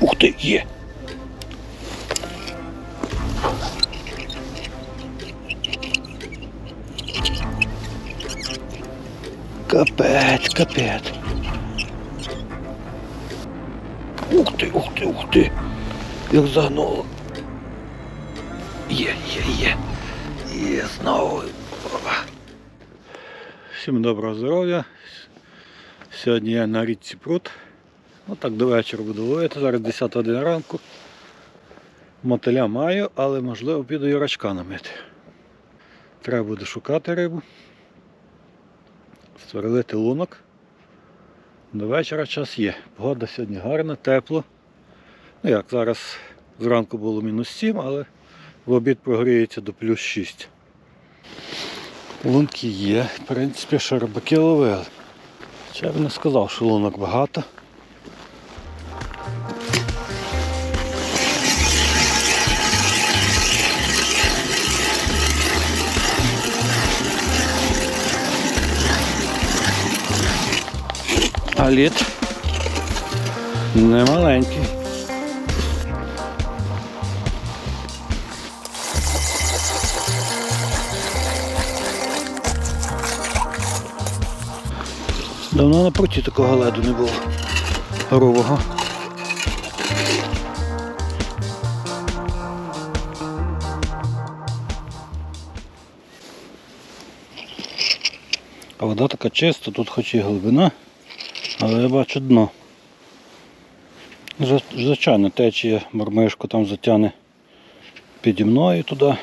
Ух ти, є. Капець, капець. Ух ти, ух ти, ух ти. Як загнуло. Є, є, є. Є знову. Опа. Всім доброго здоров'я. Сьогодні я на річці Прут. Ну так до вечора буду ловити. Зараз 10 година ранку. Мотиля маю, але можливо піду юрачка намити. Треба буде шукати рибу. Сверлити лунок. До вечора час є. Погода сьогодні гарна, тепло. Ну як, зараз зранку було мінус 7, але в обід прогріється до плюс 6. Лунки є, в принципі, що рибаки ловили. Ще б не сказав, що лунок багато. А лід не маленький. Давно на пруті такого леду не було. Грубого. А вода така чиста, тут хоч і глибина, але я бачу дно. Зв- Звичайно, течія мормишку там затягне піді мною туди.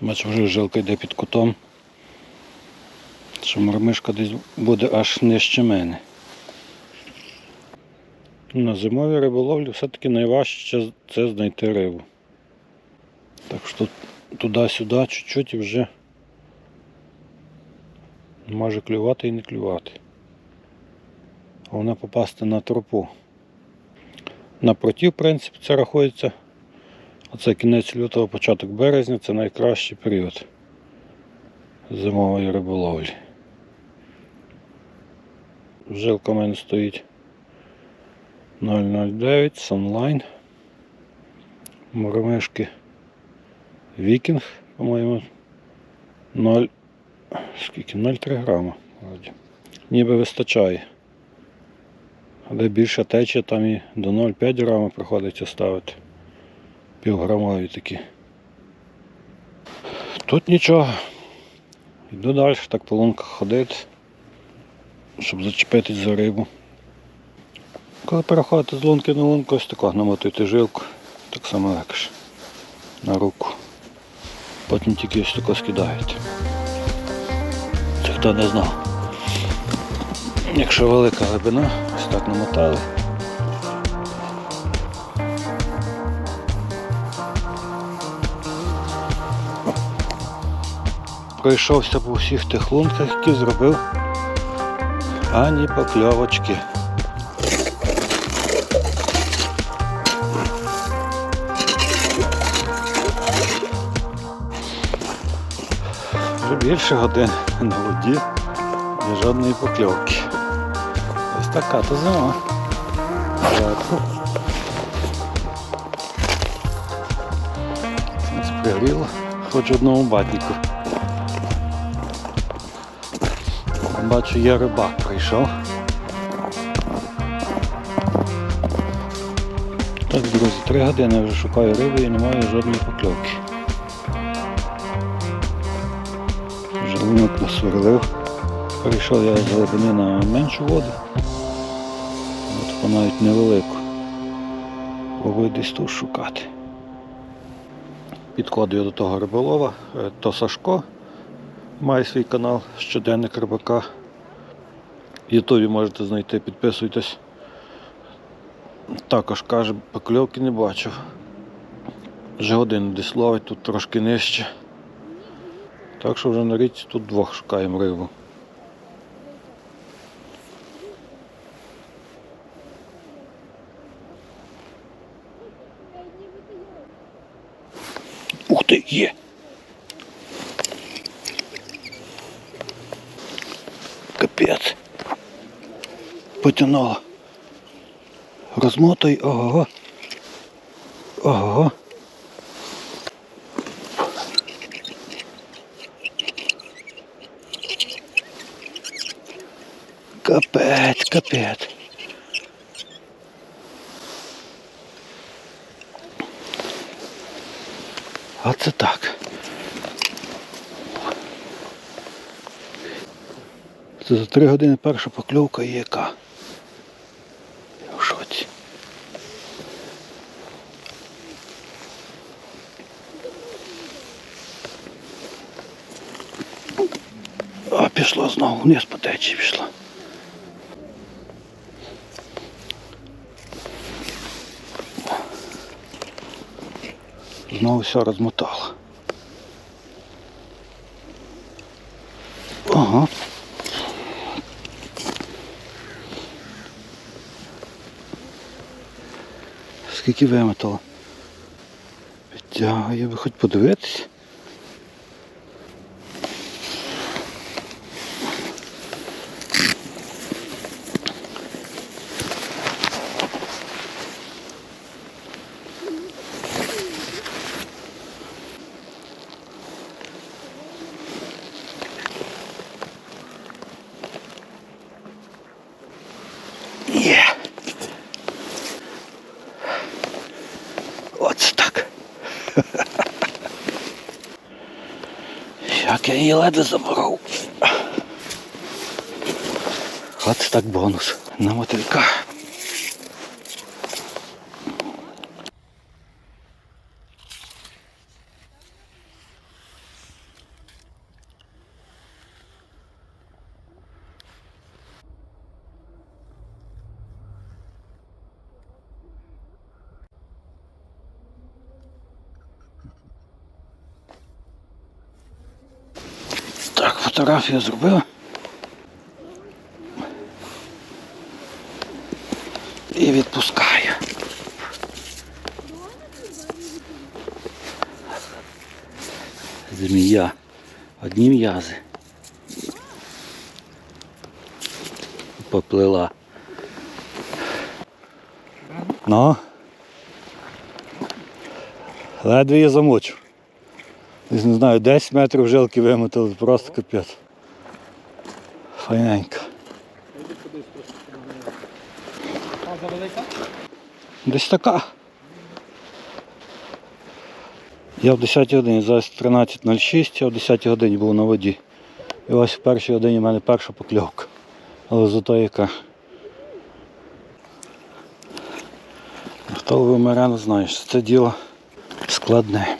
Бачу, вже жилка йде під кутом. Що мормишка десь буде аж нижче мене. На зимовій риболовлі все-таки найважче це знайти рибу. Так що туди-сюди чуть-чуть і вже може клювати і не клювати. Головне попасти на тропу. На проті, в принципі, це рахується. Оце кінець лютого, початок березня це найкращий період зимової риболовлі. Жилка в мене стоїть 009 Sunline. Муромишки Вікінг, по-моєму, 0. Скільки? 0,3 грама. Ніби вистачає. Але більше течія там і до 0,5 грама приходиться ставити. Півграмові такі. Тут нічого. Йду далі, так по лунках ходити, щоб зачепитись за рибу. Коли переходите з лунки на лунку, ось тако намотуєте жилку, так само легше на руку. Потім тільки ось тако скидаєте. Хто не знав. Якщо велика глибина, ось так намотали. Пройшовся по всіх тих лунках, які зробив ані покльовочки. Більше годин на воді і жодної покльовки. Ось така то зима. Сонце хоч одному батнику. Бачу, є рибак прийшов. Так, друзі, три години вже шукаю риби і немає жодної покльовки. Насверлив. Перейшов я з глибини на меншу воду. От навіть невелику. Пробую десь тут шукати. Підходив до того риболова, е, то Сашко має свій канал Щоденник рибака. В Ютубі можете знайти, підписуйтесь. Також каже, покльовки не бачив. Вже годину десь ловить, тут трошки нижче. Так що вже на річці тут двох шукаємо рибу. Ух ти, є! Капець. Потянуло. Розмотай, ого. Ого. Капець, капець. Це так. Це за три години перша покльовка і яка. Я в пішло знову, вниз по течії пішло. Знову все розмотало. Ага. Скільки вимотало? Підтягує, ви хоч подивитись. Є. Оце так. Як я її ледве заборов. От так бонус на мотилька. Так, фотографію зробив. І відпускаю. Змія. Одні м'язи. Поплила. Ну. Ледве я замочив. Не знаю, 10 метрів жилки вимотали, просто капець. Файненько. Десь така. Я в 10 годині, зараз 13.06, я в 10 годині був на воді. І ось в першій годині в мене перша покльовка. Але зато яка. Хто Маряну, знаєш, це діло складне.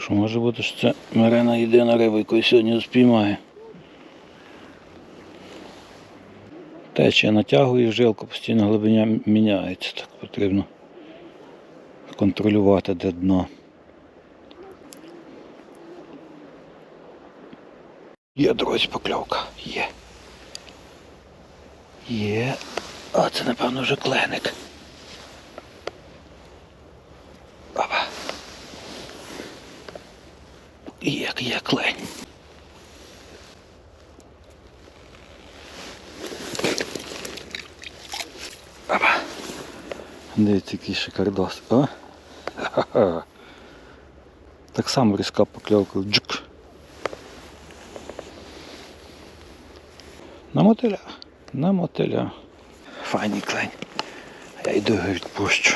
Що може бути, що це Марина єдина риба, яку сьогодні спіймає. Течія натягує жилку, постійно глибиня міняється, так потрібно контролювати де дно. Є, друзі, покльовка. Є. Є. А це, напевно, вже кленик. Баба. Є, клень. Дивіться, який шикардос. О? Ха-ха. Так само різка покльовка. Джук. На мотиля. На мотиля. Файний клень. Я йду його відпущу.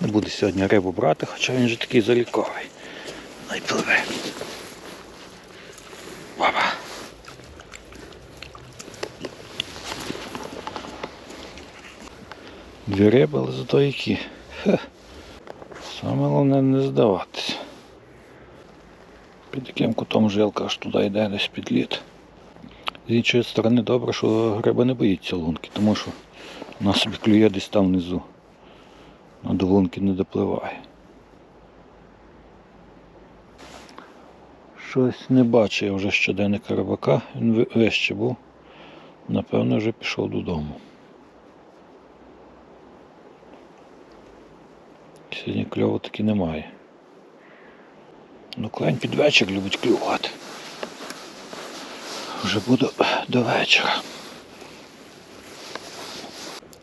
Не буду сьогодні рибу брати, хоча він же такий заліковий. Найпливе. Баба. Дві риби, але зато які. Саме головне не здаватися. Під яким кутом жилка аж туди йде десь під лід. З іншої сторони добре, що риба не боїться лунки, тому що вона собі клює десь там внизу. А до лунки не допливає. Щось не бачу я вже щоденника рибака, він ви- вище був. Напевно, вже пішов додому. Сьогодні кльову таки немає. Ну, клень під вечір любить клювати. Вже буду до вечора.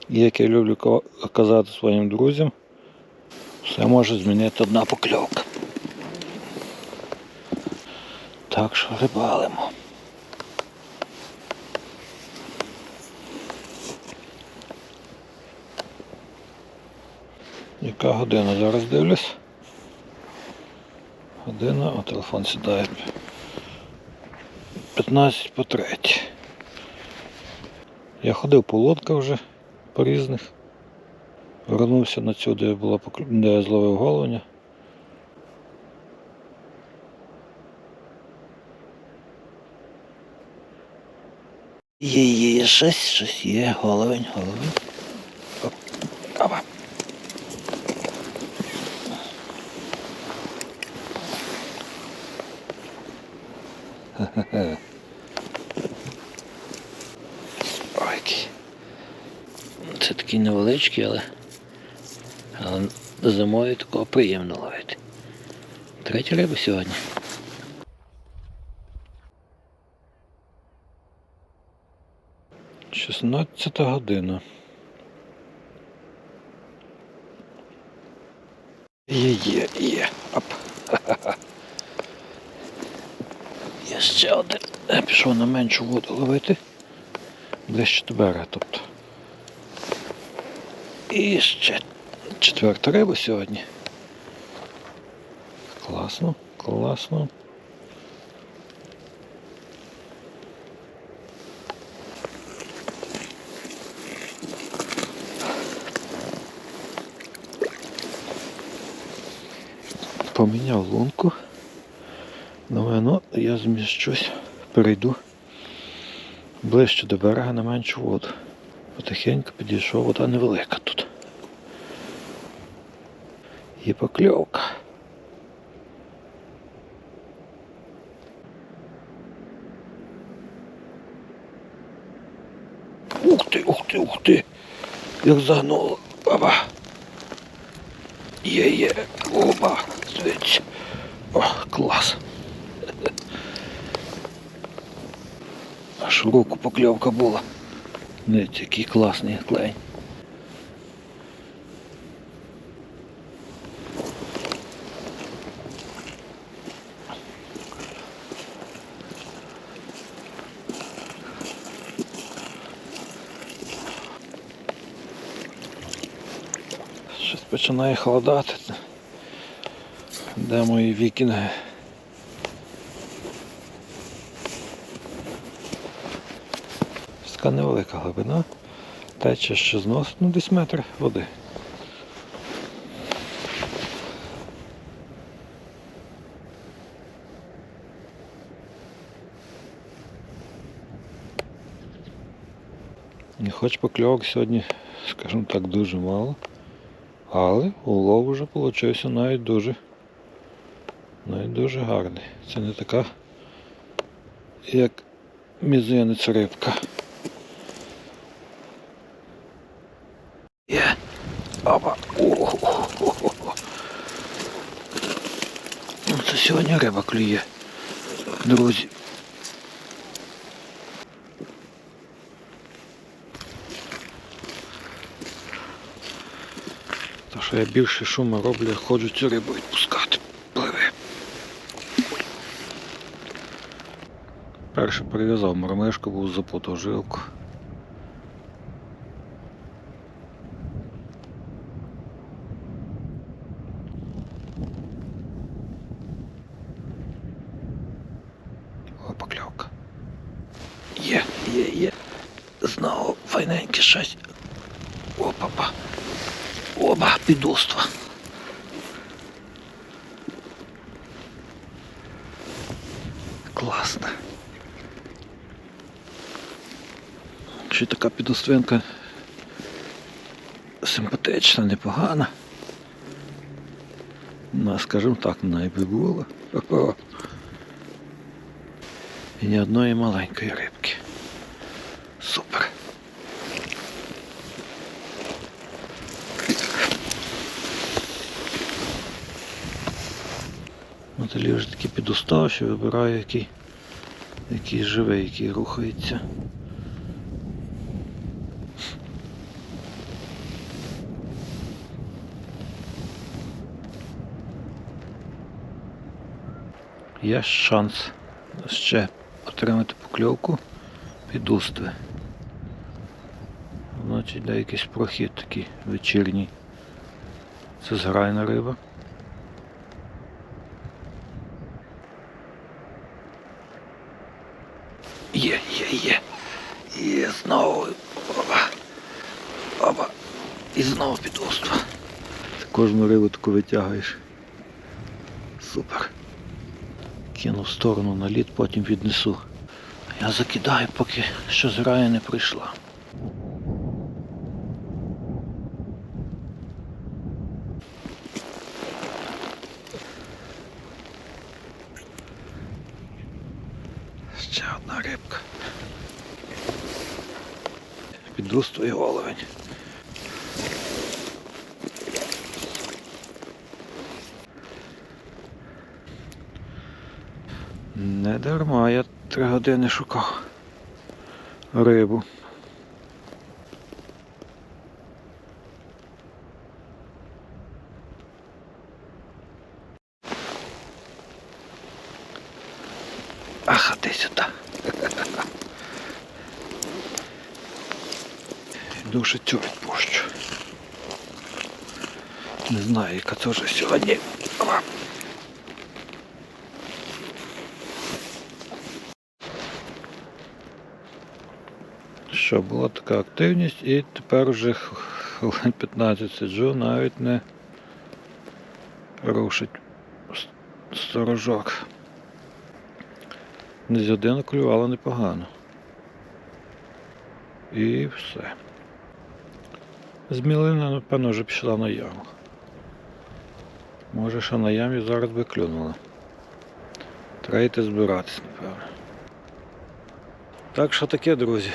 І як я люблю казати своїм друзям, все може змінити одна покльовка. Так що рибалимо. Яка година зараз дивлюсь? Година, а телефон сідає. 15 по 3. Я ходив по лодках вже по різних. Вернувся на цю, де, була, де я зловив головня. Є, є, є, щось, щось є, головень, головень. Оп, опа. Ой. Це такий невеличкий, але, але зимою такого приємно ловити. Третя риба сьогодні. Шістнадцята година. Є, є, є. Оп. Є ще один. Я пішов на меншу воду ловити. Ближче до берега, тобто. І ще четверта риба сьогодні. Класно, класно. Поміняв лунку. Думаю, ну я зміщусь, перейду ближче до берега на меншу воду. Потихеньку підійшов, вода невелика тут. Є покльовка. Ух ти, ух ти, ух ти! Як загнуло. Баба. Є, є. Оба. Дивіться. О, клас. Аж руку покльовка була. Дивіться, який класний клей. Щось починає холодати. Де мої вікінги? Така невелика глибина. Тече ще знос, ну десь метр води. І хоч покльовок сьогодні, скажімо так, дуже мало. Але улов вже получився навіть дуже, навіть дуже гарний. Це не така, як мізинець рибка. Є. Опа. Ну, Це сьогодні риба клює. Друзі. То що я більше шуму роблю, я ходжу цю рибу відпускати. Перше прив'язав мармишку, був запутав жилку. О, покльовка. Є, є, є. Знову файненьке щось. Опа-па. Оба, підоства. Класно. Чи така підоствинка симпатична, непогана. Ну, скажімо так, найби було. І ні одної маленької рибки. Супер. Наталі вже таки підуставши, вибираю, який, який живий, який рухається. Є шанс ще отримати покльовку під устви. Значить, де якийсь прохід такий вечірній. Це зграйна риба. Є, є, є. Є знову. Опа. Опа. І знову під уства. Кожну рибу таку витягаєш. Супер. Кину в сторону на лід, потім віднесу. Я закидаю, поки що зграя не прийшла. Ще одна рибка. Підростує головень. Не дарма, я три години шукав рибу. Ах, а ти сюди. Дуже цю відпущу. Не знаю, яка вже сьогодні. Опа. Що, була така активність і тепер вже хвилин 15 сиджу, навіть не рушить сторожок. Не з один клювало непогано. І все. Змілина, напевно, вже пішла на яму. Може, що на ямі зараз би клюнула. Треба йти збиратись, напевно. Так що таке, друзі.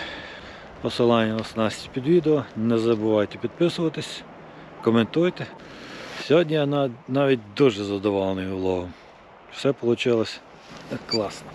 Посилання у нас під відео. Не забувайте підписуватись, коментуйте. Сьогодні я навіть дуже задоволений влогом. Все вийшло класно.